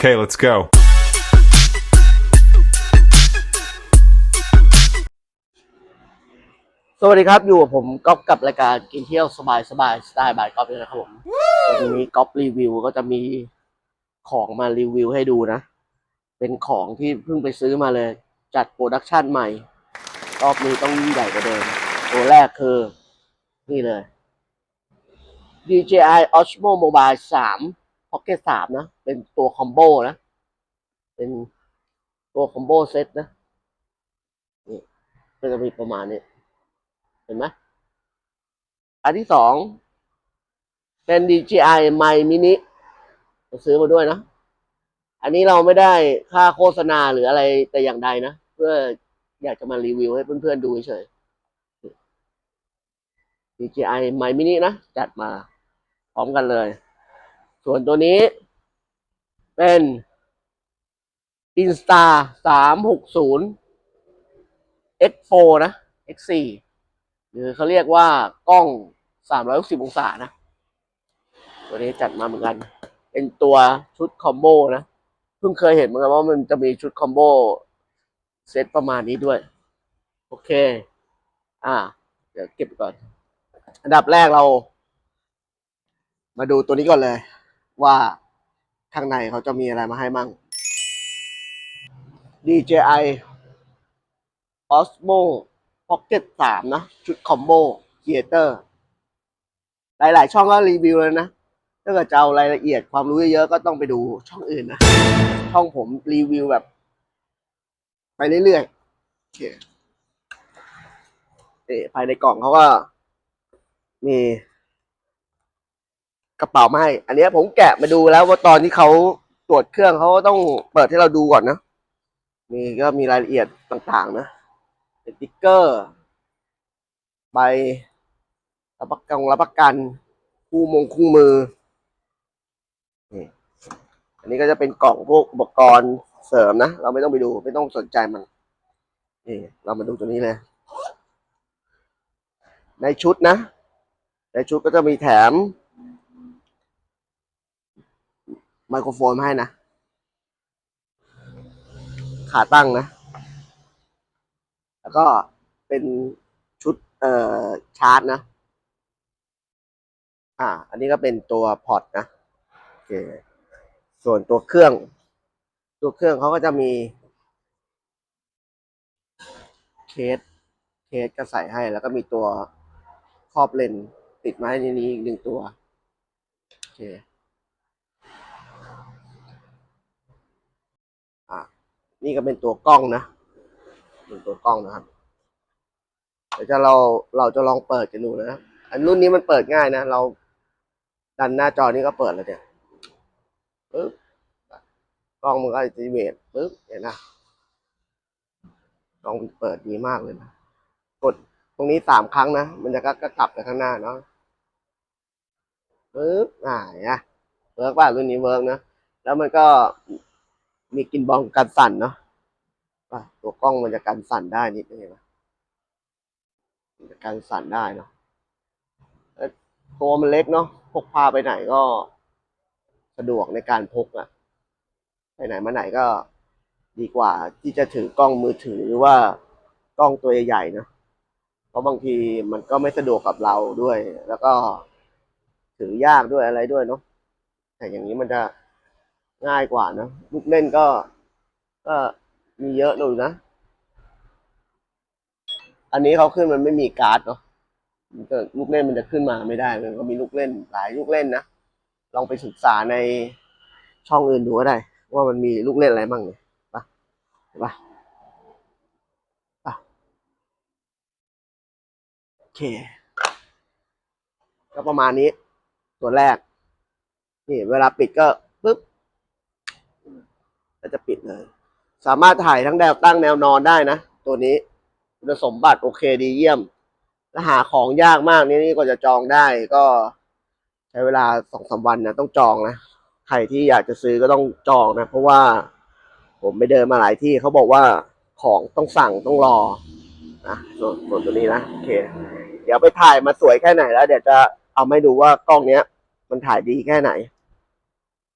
Okay, let's go. สวัสดีครับ อยู่กับผมก๊อฟกับรายการกินเที่ยวสบายสบายสไตล์บายก๊อฟเลยนะครับผมวันนี้ก๊อฟรีวิวก็จะมีของมารีวิวให้ดูนะ เป็นของที่เพิ่งไปซื้อมาเลย จัดโปรดักชันใหม่ รอบนี้ต้องยิ่งใหญ่กว่าเดิม ตัวแรกคือ นี่เลย DJI Osmo Mobile 3 Pocket 3นะ เป็นตัวคอมโบนะ เป็นตัวคอมโบเซตนะ นี่ก็จะมีประมาณนี้ เห็นไหมอันที่สอง เป็น DJI My Mini เราซื้อมาด้วยนะ อันนี้เราไม่ได้ค่าโฆษณาหรืออะไรแต่อย่างใดนะ เพื่ออยากจะมารีวิวให้เพื่อนๆดูเฉยๆ DJI My Mini นะ จัดมาพร้อมกันเลย ส่วนตัวนี้ เป็น Insta 360 X4 นะ X4 หรือเขาเรียกว่ากล้อง 360 องศานะ ตัวนี้จัดมาเหมือนกัน เป็นตัวชุดคอมโบนะ เพิ่งเคยเห็นเหมือนกันว่ามันจะมีชุดคอมโบเซตประมาณนี้ด้วย โอเค อ่า เดี๋ยวเก็บก่อน อันดับแรกเรา มาดูตัวนี้ก่อนเลย ว่าข้างในเขาจะมีอะไรมาให้มั่ง DJI Osmo Pocket 3 นะ ชุดคอมโบเ h เตอร์หลาย ๆ ช่องก็รีวิวเลยนะ ถ้าเกิดจะเอารายละเอียดความรู้เยอะๆ ก็ต้องไปดูช่องอื่นนะ ช่องผมรีวิวแบบ ไปเรื่อยๆโอเคเอภายในกล่องเขาก็มี กระเป๋ามาให้อันนี้ผมแกะมาดูแล้วว่าตอนที่เขาตรวจเครื่องเขาก็ต้องเปิดให้เราดูก่อนนะมีก็มีรายละเอียดต่างๆ นะสติ๊กเกอร์ ใบรับประกันรับประกันคู่มงคู่มือนี่อันนี้ก็จะเป็นกล่องพวกอุปกรณ์เสริมนะ เราไม่ต้องไปดูไม่ต้องสนใจมันนี่เรามาดูตัวนี้เลย ในชุดนะ ในชุดก็จะมีแถม ไมโครโฟนมาให้นะ ขาตั้งนะ แล้วก็เป็นชุดเอ่อชาร์จนะ อ่า อันนี้ก็เป็นตัวพอร์ตนะโอเคส่วนตัวเครื่อง ตัวเครื่องเขาก็จะมี เคส เคสก็ใส่ให้ แล้วก็มีตัวครอบเลนติดมาให้ในนี้อีกหนึ่งตัว โอเค อ่า นี่ก็เป็นตัวกล้องนะเป็นตัวกล้องนะครับเดี๋ยวจะเราเราจะลองเปิดกันดูนะอันรุ่นนี้มันเปิดง่ายนะ เราดันหน้าจอนี้ก็เปิดแล้วเนี่ยปึ๊บกล้องมันก็จะเวทปึ๊บเห็นนะกล้องมันเปิดดีมากเลยนะกดตรงนี้สามครั้งนะ มันจะก็ก็กลับไปข้างหน้าเนาะปึ๊บอ่าเห็นนะเวิร์กป่ะรุ่นนี้เวิร์กนะ แล้วมันก็ มีกินบองกันสั่นเนาะป่ะตัวกล้องมันจะกันสั่นได้นิดนึงนไหมมันจะกันสั่นได้เนาะตัวมันเล็กเนาะพกพาไปไหนก็สะดวกในการพกอะไปไหนมาไหนก็ดีกว่าที่จะถือกล้องมือถือหรือว่ากล้องตัวใหญ่ๆเนาะเพราะบางทีมันก็ไม่สะดวกกับเราด้วย แล้วก็ถือยากด้วยอะไรด้วยเนาะแต่อย่างนี้มันจะ ง่ายกว่านะลูกเล่นก็ ก็มีเยอะเลยนะ อันนี้เขาขึ้นมันไม่มีการ์ดเนาะมันก็ลูกเล่นมันจะขึ้นมาไม่ได้มันก็มีลูกเล่นหลายลูกเล่นนะ ลองไปศึกษาในช่องอื่นดูก็ได้ ว่ามันมีลูกเล่นอะไรบ้างเนี่ยปะปะปะโอเค ก็ประมาณนี้ ตัวแรก นี่ เวลาปิดก็ปึ๊บ ก็จะปิดเลย สามารถถ่ายทั้งแนวตั้งแนวนอนได้นะ ตัวนี้คุณสมบัติโอเคดีเยี่ยมแล้วหาของยากมากนี่นี่ก็จะจองได้ก็ใช้เวลาสองสามวันนะต้องจองนะใครที่อยากจะซื้อก็ต้องจองนะ เพราะว่าผมไปเดินมาหลายที่เขาบอกว่าของต้องสั่งต้องรอนะส่วนส่วนตัวนี้นะโอเค เดี๋ยวไปถ่ายมาสวยแค่ไหนแล้ว เดี๋ยวจะเอาให้ดูว่ากล้องเนี้ย มันถ่ายดีแค่ไหน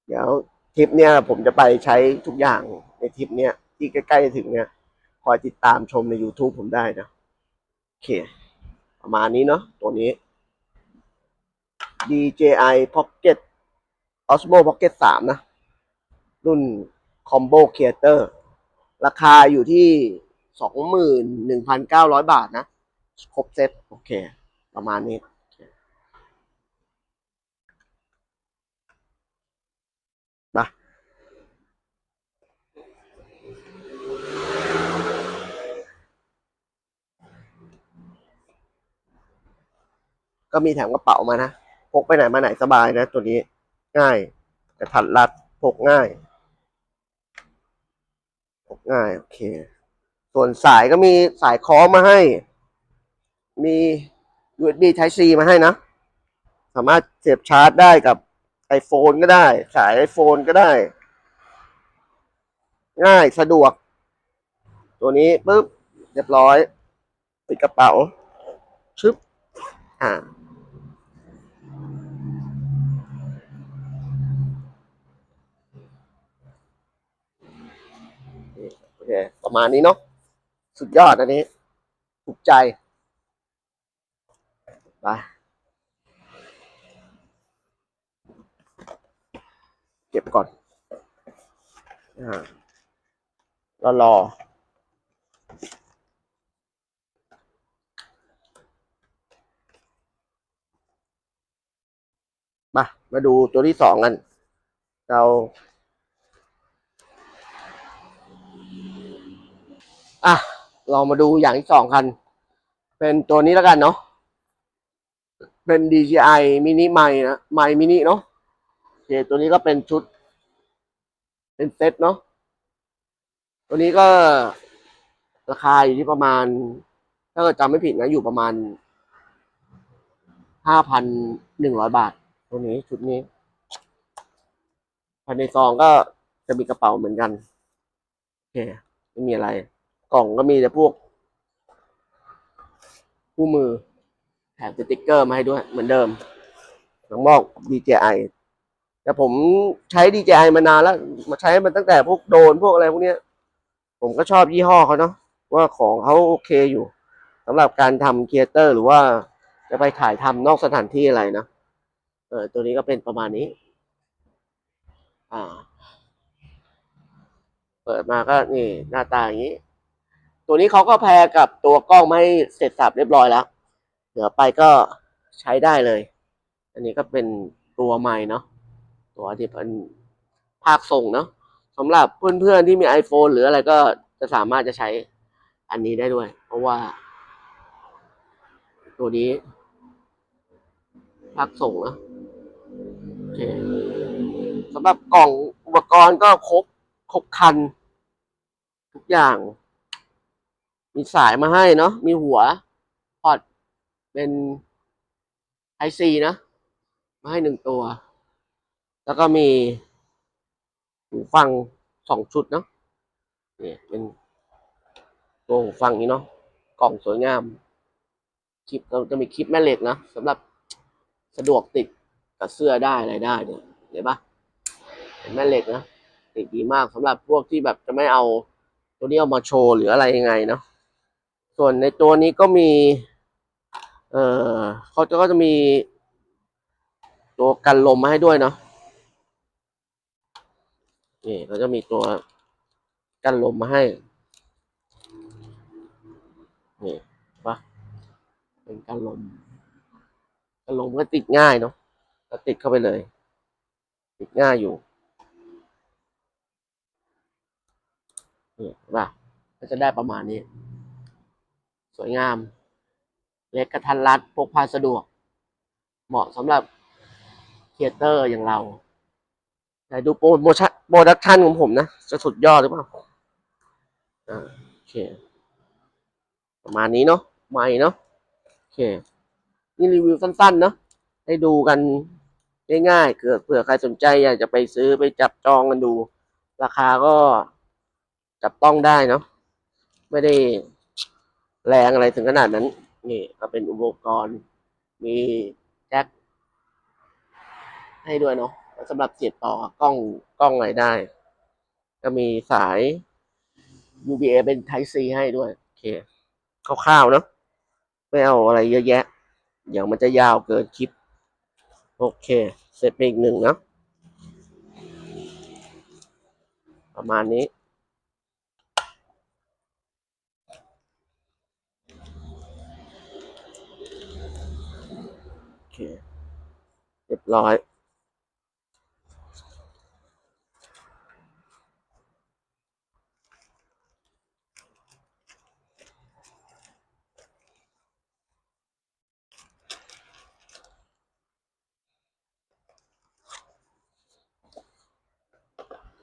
เดี๋ยว ทริปเนี่ยผมจะไปใช้ทุกอย่างในทริปเนี่ยที่ใกล้ๆถึงเนี่ยคอยติดตามชมใน YouTube ผมได้นะโอเค ประมาณนี้เนาะตัวนี้ DJI Pocket Osmo Pocket 3 นะ รุ่น Combo Creator ราคาอยู่ที่ 21,900 บาทนะ ครบเซ็ตโอเค ประมาณนี้ มา ก็มีแถมกระเป๋ามานะ พกไปไหนมาไหนสบายนะ ตัวนี้ง่ายกระทัดรัดพกง่ายพกง่าย โอเค ส่วนสายก็มีสายคล้องมาให้ มี USB Type C มาให้นะ สามารถเสียบชาร์จได้กับ iPhone ก็ได้ สาย iPhone ก็ได้ ง่ายสะดวก ตัวนี้ปุ๊บเรียบร้อย ปิดกระเป๋า ชึบ อ่า โอเค ประมาณนี้เนาะสุดยอดอันนี้ถูกใจไปเก็บก่อนอ่าแล้วรอมามาดูตัวที่สองกัน เรา อะเรามาดูอย่างที่สองกัน เป็นตัวนี้แล้วกันเนาะเป็น DJI mini ไมนะไมมินิเนาะโอเคตัวนี้ก็เป็นชุด เป็นเซ็ตเนาะตัวนี้ก็ราคาอยู่ที่ประมาณ ถ้าเกิดจำไม่ผิดนะอยู่ประมาณห้าพันหนึ่งร้อยบาท ตัวนี้ชุดนี้ภายในซองก็จะมีกระเป๋าเหมือนกัน โอเค ไม่มีอะไร กล่องก็มีแต่พวกคู่มือแถมสติ๊กเกอร์มาให้ด้วย เหมือนเดิมน้องมอก DJI แต่ผมใช้ DJI มานานแล้ว มาใช้มันตั้งแต่พวกโดรนพวกอะไรพวกเนี้ย ผมก็ชอบยี่ห้อเขาเนาะว่าของเขาโอเคอยู่สำหรับการทำครีเอเตอร์หรือว่าจะไปถ่ายทำนอกสถานที่อะไรนะเออตัวนี้ก็เป็นประมาณนี้ อ่า เปิดมาก็นี่หน้าตาอย่างนี้ ตัวนี้เขาก็แพรกับตัวกล้องไม่เสร็จสับเรียบร้อยแล้วเดี๋ยวไปก็ใช้ได้เลย อันนี้ก็เป็นตัวใหม่เนาะตัวที่เป็นภาคส่งเนาะสำหรับเพื่อนๆที่มี iPhone หรืออะไรก็จะสามารถจะใช้อันนี้ได้ด้วย เพราะว่า ตัวนี้ภาคส่งเนาะโอเคสำหรับกล่องอุปกรณ์ก็ครบครบคัน ทุกอย่าง มีสายมาให้เนาะมีหัวพอร์ตเป็นไอซีนะมาให้หนึ่งตัว แล้วก็มีหูฟังสองชุดเนาะนี่เป็นตัวหูฟังนี้เนาะกล่องสวยงามคลิปเราจะมีคลิปแม่เหล็กนะสำหรับสะดวกติดกับเสื้อได้อะไรได้เนี่ยเห็นปะเป็นแม่เหล็กนะติดดีมากสำหรับพวกที่แบบจะไม่เอาตัวนี้เอามาโชว์หรืออะไรยังไงเนาะ ส่วนในตัวนี้ก็มี เอ่อเขาจะก็จะมี ตัวกันลมมาให้ด้วยเนาะนี่เขาจะมีตัวกันลมมาให้ นี่ปะเป็นกันลม กันลมก็ติดง่ายเนาะก็ติดเข้าไปเลย ติดง่ายอยู่นี่ปะก็จะได้ประมาณนี้ วยงาม เล็กกระทันรัดพกพาสะดวก เหมาะสำหรับครีเอเตอร์อย่างเราแต่ดูโปรโมชั่นโปรดักชันของผมนะ จะสุดยอดหรือเปล่าอ่าโอเค ประมาณนี้เนาะใหม่เนาะโอเค นี่รีวิวสั้นๆ เนาะให้ดูกันง่ายๆเกิดเผื่อใครสนใจอยากจะไปซื้อไปจับจองกันดู ราคาก็จับต้องได้เนาะไม่ได้ แรงอะไรถึงขนาดนั้น นี่ก็เป็นอุปกรณ์ มีแจ็คให้ด้วยเนาะสำหรับเสียบต่อกล้องกล้องอะไรได้ ก็มีสาย UVA เป็น Type C ให้ด้วย โอเคคร่าวๆเนาะไม่เอาอะไรเยอะแยะ เดี๋ยวมันจะยาวเกินคลิป โอเค เสร็จไปอีกหนึ่งเนาะประมาณนี้ เคเรียบร้อย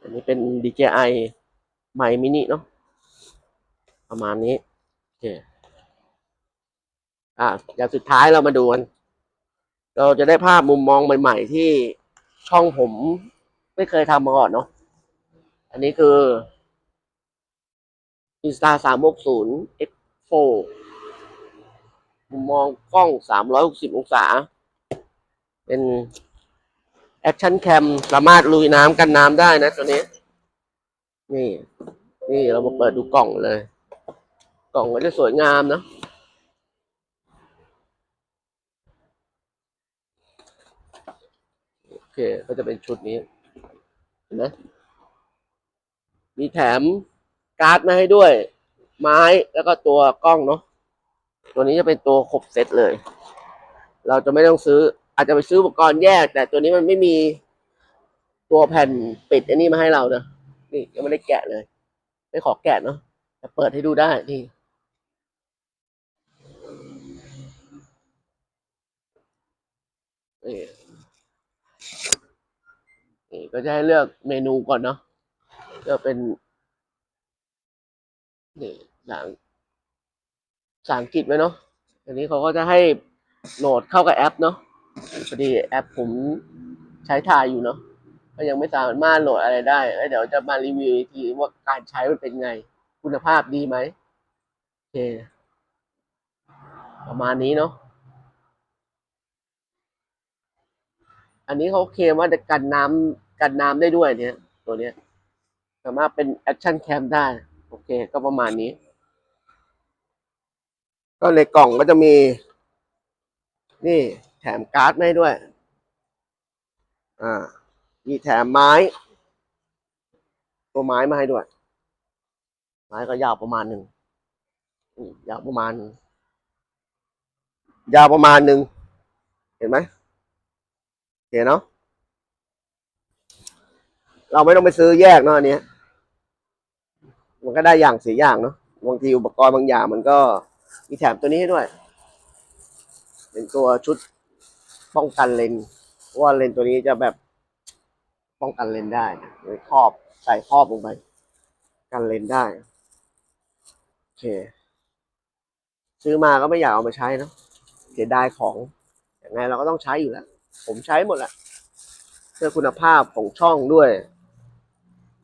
อันนี้เป็น DJI ไมมินิเนาะประมาณนี้ โอเค อะอย่างสุดท้ายเรามาดูกัน เราจะได้ภาพมุมมองใหม่ ๆ ที่ช่องผมไม่เคยทำมาก่อนเนาะอันนี้คือ Insta 360 X4 มุมมองกล้อง 360 องศา เป็นแอคชั่นแคมสามารถลุยน้ำกันน้ำได้นะตัวนี้ นี่ นี่เรามาเปิดดูกล่องเลย กล่องก็จะสวยงามเนอะโอเค ก็จะเป็นชุดนี้เห็นไหมมีแถมการ์ดมาให้ด้วย ไม้แล้วก็ตัวกล้องเนาะตัวนี้จะเป็นตัวครบเซตเลย เราจะไม่ต้องซื้อ อาจจะไปซื้ออุปกรณ์แยก แต่ตัวนี้มันไม่มีตัวแผ่นปิดอันนี้มาให้เรานะนี่ยังไม่ได้แกะเลย ไม่ขอแกะเนาะแต่เปิดให้ดูได้นี่นี่ นี่ก็จะให้เลือกเมนูก่อนเนาะเลือกเป็นนี่หลังภาษาอังกฤษไว้เนาะอันนี้เขาก็จะให้โหลดเข้ากับแอปเนาะพอดีแอปผมใช้ถ่ายอยู่เนาะก็ยังไม่สามารถโหลดอะไรได้เดี๋ยวจะมารีวิวทีว่าการใช้มันเป็นไง คุณภาพดีไหมโอเค ประมาณนี้เนาะ อันนี้เขาเคลมว่าจะกันน้ำกันน้ำได้ด้วยเนี่ย ตัวเนี้ยสามารถเป็นแอคชั่นแคมได้ โอเค ก็ประมาณนี้ ก็ในกล่องก็จะมี นี่แถมการ์ดให้ด้วย อ่า มีแถมไม้ ตัวไม้มาให้ด้วย ไม้ก็ยาวประมาณหนึ่งยาวประมาณ ยาวประมาณหนึ่ง เห็นไหม เห็นเนาะเราไม่ต้องไปซื้อแยกเนาะอันเนี้ยมันก็ได้อย่างสีอย่างเนาะบางทีอุปกรณ์บางอย่างมันก็มีแถมตัวนี้ให้ด้วย เป็นตัวชุดป้องกันเลนเพราะว่าเลนตัวนี้จะแบบป้องกันเลนได้นะครอบใส่ครอบลงไป กันเลนได้โอเค ซื้อมาก็ไม่อยากเอามาใช้เนาะเสียดายของอย่างไงเราก็ต้องใช้อยู่แล้ว ผมใช้หมดแหละเพื่อคุณภาพของช่องด้วย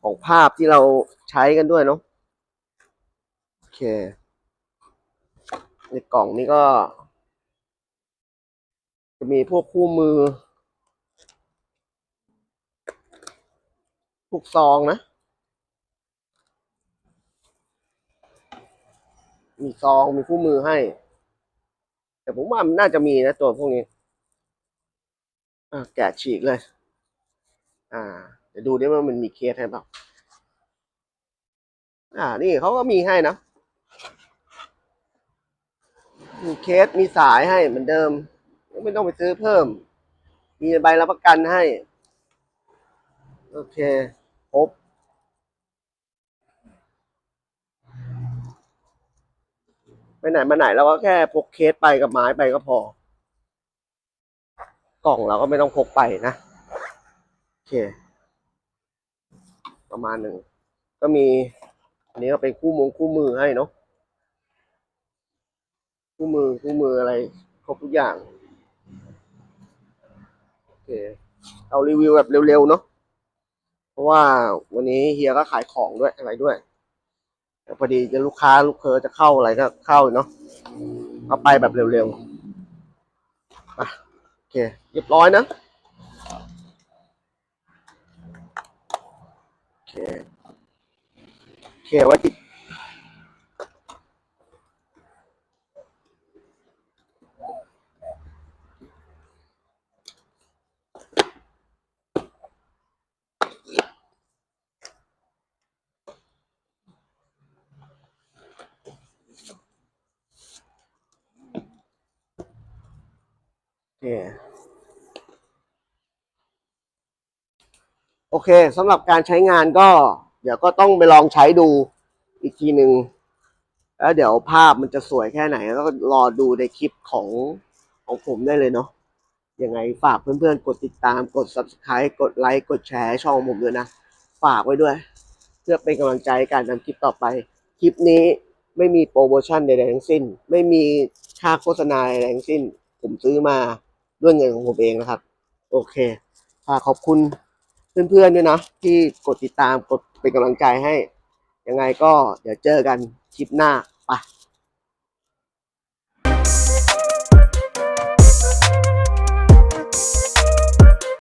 ของภาพที่เราใช้กันด้วยเนาะโอเคในกล่องนี้ก็ จะมีพวกคู่มือพวกซองนะ มีซองมีคู่มือให้ แต่ผมว่ามันน่าจะมีนะตัวพวกนี้ อะแกะฉีกเลย อ่า เดี๋ยวดูดิว่ามันมีเคสให้เปล่าอ่า นี่เขาก็มีให้นะ มีเคสมีสายให้เหมือนเดิม ไม่ต้องไปซื้อเพิ่ม มีใบรับประกันให้ โอเคครบไปไหนมาไหนเราก็แค่พกเคสไปกับไม้ไปก็พอ กล่องเราก็ไม่ต้องพกไปนะ โอเค ประมาณหนึ่ง ก็มี อันนี้ก็เป็นคู่มงคู่มือให้เนาะคู่มือคู่มืออะไร ครบทุกอย่าง โอเค เอารีวิวแบบเร็วๆเนาะเพราะว่าวันนี้เฮียก็ขายของด้วยอะไรด้วยพอดีจะลูกค้าลูกเคอจะเข้าอะไรก็เข้าเนาะเอาไปแบบเร็วๆไปโอ โอเคเรียบร้อยนะโอเคโอเคไว้ติด โอเคสำหรับการใช้งานก็ เดี๋ยวก็ต้องไปลองใช้ดูอีกทีหนึ่งแล้วเดี๋ยวภาพมันจะสวยแค่ไหนก็รอดูในคลิปของของผมได้เลยเนาะยังไงฝากเพื่อนๆ กดติดตามกด subscribe กดไลค์กดแชร์ช่องผมด้วยนะ ฝากไว้ด้วย เพื่อเป็นกำลังใจใการทำคลิปต่อไป คลิปนี้ไม่มีโปรโมชั่นใดๆทั้งสิ้น ไม่มีค่าโฆษณาใดๆทั้งสิ้น ผมซื้อมา ด้วยเงินของผมเองนะครับ โอเคฝากขอบคุณเพื่อนๆด้วยนะที่กดติดตามกดเป็นกำลังใจให้ ยังไงก็เดี๋ยวเจอกันคลิปหน้า